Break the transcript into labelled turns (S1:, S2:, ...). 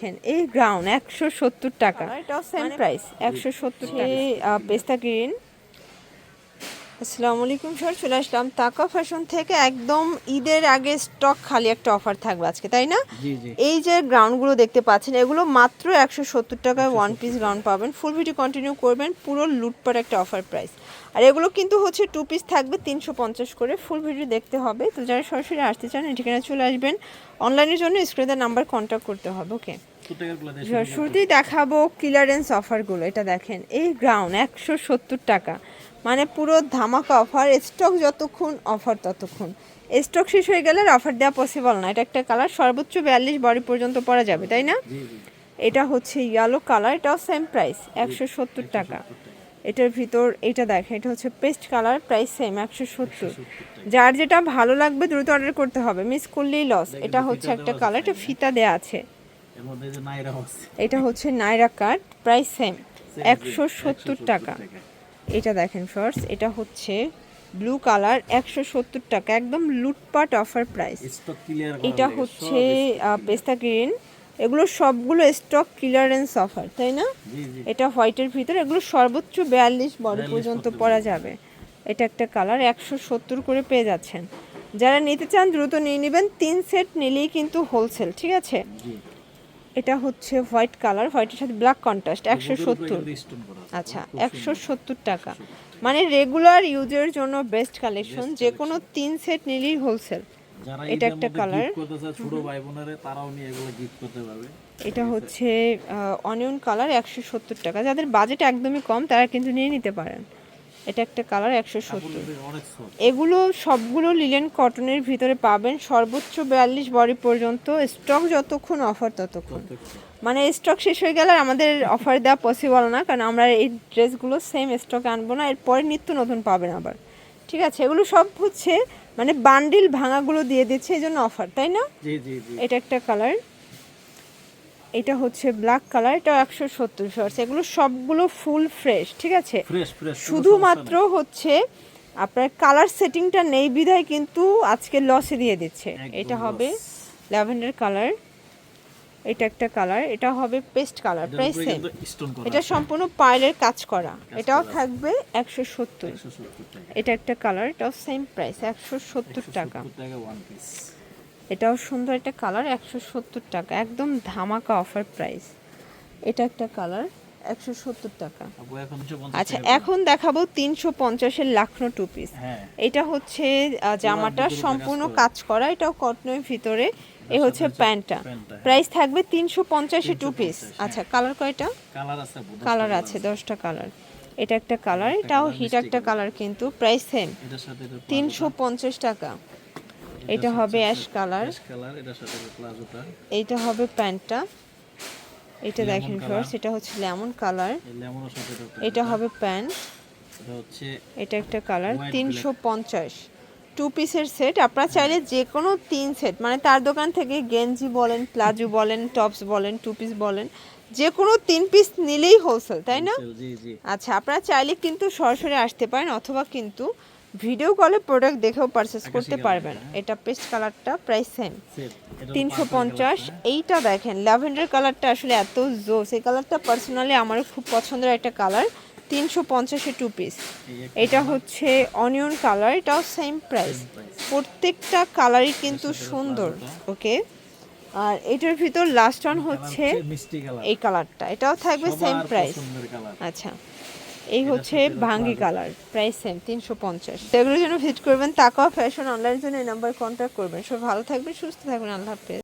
S1: দেখেন এই গ্রাউন্ড একশো সত্তর টাকা। এটাও সেম প্রাইস একশো সত্তর টাকা। পেস্তা গ্রিন। আসসালামু আলাইকুম স্যার। চলে আসলাম তাকা ফ্যাশন থেকে। একদম ঈদের আগে স্টক খালি একটা অফার থাকবে আজকে তাই না?
S2: জি জি।
S1: এই যে গ্রাউন্ডগুলো দেখতে পাচ্ছেন এগুলো মাত্র একশো সত্তর টাকায় ওয়ান পিস গ্রাউন্ড পাবেন। ফুল ভিডিও কন্টিনিউ করবেন পুরো লুটপাট একটা অফার প্রাইস আর এগুলো কিন্তু হচ্ছে টু পিস থাকবে তিনশো পঞ্চাশ করে। ফুল ভিডিও দেখতে হবে। তো যারা সরাসরি আসতে চান এই ঠিকানা চলে আসবেন। অনলাইনের জন্য স্ক্রিনের নাম্বার কন্ট্যাক্ট করতে হবে ওকে শুরুতেই দেখাবো ক্লিয়ারেন্স অফারগুলো এটা দেখেন এই গ্রাউন্ড একশো সত্তর টাকা। মানে পুরো ধামাকা অফার স্টক যতক্ষণ অফার ততক্ষণ। স্টক শেষ হয়ে গেলে অফার দেওয়া পসিবল না। এটা একটা কালার সর্বোচ্চ বিয়াল্লিশ বডি পর্যন্ত পরা যাবে তাই না? এটা হচ্ছে ইয়েলো কালার এটাও সেম প্রাইস একশো সত্তর টাকা। এটার ভিতর এটা দেখেন এটা হচ্ছে পেস্ট কালার প্রাইস সেম একশো সত্তর। যার যেটা ভালো লাগবে দ্রুত অর্ডার করতে হবে। মিস করলেই লস এটা হচ্ছে একটা কালার এটা ফিতা দেয়া আছে। এটা হচ্ছে নাইরা কাট প্রাইস সেম একশো সত্তর টাকা। এটা দেখেন ফার্স্ট এটা হচ্ছে ব্লু কালার একশো সত্তর টাকা একদম লুটপাট অফার প্রাইস এটা হচ্ছে পেস্তা গ্রিন এগুলো সবগুলো স্টক ক্লিয়ারেন্স অফার তাই না? এটা হোয়াইটের ভিতরে এগুলো সর্বোচ্চ বিয়াল্লিশ বডি পর্যন্ত পরা যাবে। এটা একটা কালার একশো সত্তর করে পেয়ে যাচ্ছেন। যারা নিতে চান দ্রুত নিয়ে নেবেন তিন সেট নিলেই কিন্তু হোলসেল ঠিক আছে? এটা হচ্ছে হোয়াইট কালার হোয়াইটের সাথে ব্ল্যাক কন্ট্রাস্ট একশো সত্তর। আচ্ছা একশো সত্তর টাকা। মানে রেগুলার ইউজের জন্য বেস্ট কালেকশন যে কোনো তিন সেট নিলেই হোলসেল এটা একটা
S2: একটা কালার ছোট ভাই বোনেরা তারাও নিয়ে এগুলো গিফট করতে পারবে।
S1: এটা হচ্ছে অনিয়ন কালার একশো সত্তর টাকা। যাদের বাজেট একদমই কম তারা কিন্তু নিয়ে নিতে পারেন। এটা একটা কালার একশো সত্তর। এগুলো সবগুলো লিলেন কটনের ভিতরে পাবেন। সর্বোচ্চ বিয়াল্লিশ বডি পর্যন্ত স্টক যতক্ষণ অফার ততক্ষণ। মানে স্টক শেষ হয়ে গেলে আমাদের অফার দেওয়া পসিবল না কারণ আমরা এই ড্রেসগুলো সেম স্টক আনব না। এরপরে নিত্য নতুন পাবেন আবার। ঠিক আছে এগুলো সব হচ্ছে মানে বান্ডিল ভাঙাগুলো দিয়ে দিচ্ছে এই জন্য অফার তাই না? এটা একটা কালার। এটা হচ্ছে ব্ল্যাক কালার এটা একশো সত্তর শর্টস এগুলো সবগুলো ফুল ফ্রেশ ঠিক আছে? শুধুমাত্র হচ্ছে আপনার কালার সেটিংটা নেই বিধায় কিন্তু আজকে লসে দিয়ে দিচ্ছে। এটা হবে ল্যাভেন্ডার কালার এটা একটা কালার এটা হবে পেস্ট কালার প্রাইস সেম এটা সম্পূর্ণ পাইলের কাজ করা। এটাও থাকবে একশো সত্তর। এটা একটা কালার এটাও সেম প্রাইস একশো সত্তর টাকা। এটাও সুন্দর একটা কালার একশো সত্তর টাকা। একদম ধামাকা অফার প্রাইস এটা একটা কালার একশো সত্তর টাকা।
S2: আপু এখন 150
S1: আচ্ছা এখন দেখাবো তিনশো পঞ্চাশের লাখনো টু পিস
S2: হ্যাঁ।
S1: এটা হচ্ছে জামাটা সম্পূর্ণ
S2: কাজ করা।
S1: এটাও কটনের ভিতরে। এ হচ্ছে প্যান্টটা।
S2: প্যান্টটা, হ্যাঁ।
S1: প্রাইস থাকবে তিনশো পঞ্চাশে টু পিস আচ্ছা কালার কয়টা?
S2: কালার আছে দশটা
S1: কালার এটা একটা কালার এটাও হিট একটা কালার কিন্তু প্রাইস সেম তিনশো পঞ্চাশ টাকা। এটা হবে অ্যাশ কালার
S2: এটা
S1: হবে প্যান্টটা। এটা দেখেন। ফার্স্ট এটা হচ্ছে লেমন কালার
S2: এটা
S1: হবে প্যান্ট।
S2: এটা হচ্ছে
S1: এটা একটা কালার তিনশো পঞ্চাশ। টু পিসের সেট আপনারা চাইলে যে কোনো তিন সেট মানে তার দোকান থেকে গেঞ্জি বলেন প্লাজো বলেন টপস বলেন টু পিস বলেন যে কোনো তিন পিস নিলেই হোলসেল তাই না? আচ্ছা আপনারা চাইলে কিন্তু সরাসরি আসতে পারেন অথবা কিন্তু ভিডিও কলে প্রোডাক্ট দেখেও পারচেস করতে পারবেন।
S2: এটা,
S1: পেস্ট কালারটা প্রাইস সেম তিনশো পঞ্চাশ। এইটা দেখেন ল্যাভেন্ডার কালারটা আসলে এত জোস। এই কালারটা পার্সোনালি আমার খুব পছন্দের একটা কালার তিনশো পঞ্চাশে টু পিস এটা হচ্ছে অনিয়ন কালার এটাও সেম প্রাইস প্রত্যেকটা কালারই কিন্তু সুন্দর ওকে আর এটার ভিতর লাস্ট ওয়ান হচ্ছে এই কালারটা এটাও থাকবে সেম প্রাইস আচ্ছা। এই হচ্ছে ভাঙ্গি কালার প্রাইস সেম তিনশো পঞ্চাশ। এগুলোর জন্য ভিজিট করবেন তাকাও ফ্যাশন অনলাইনের জন্য এই নাম্বার কন্ট্যাক্ট করবেন। সব ভালো থাকবেন সুস্থ থাকবেন আল্লাহ হাফেজ।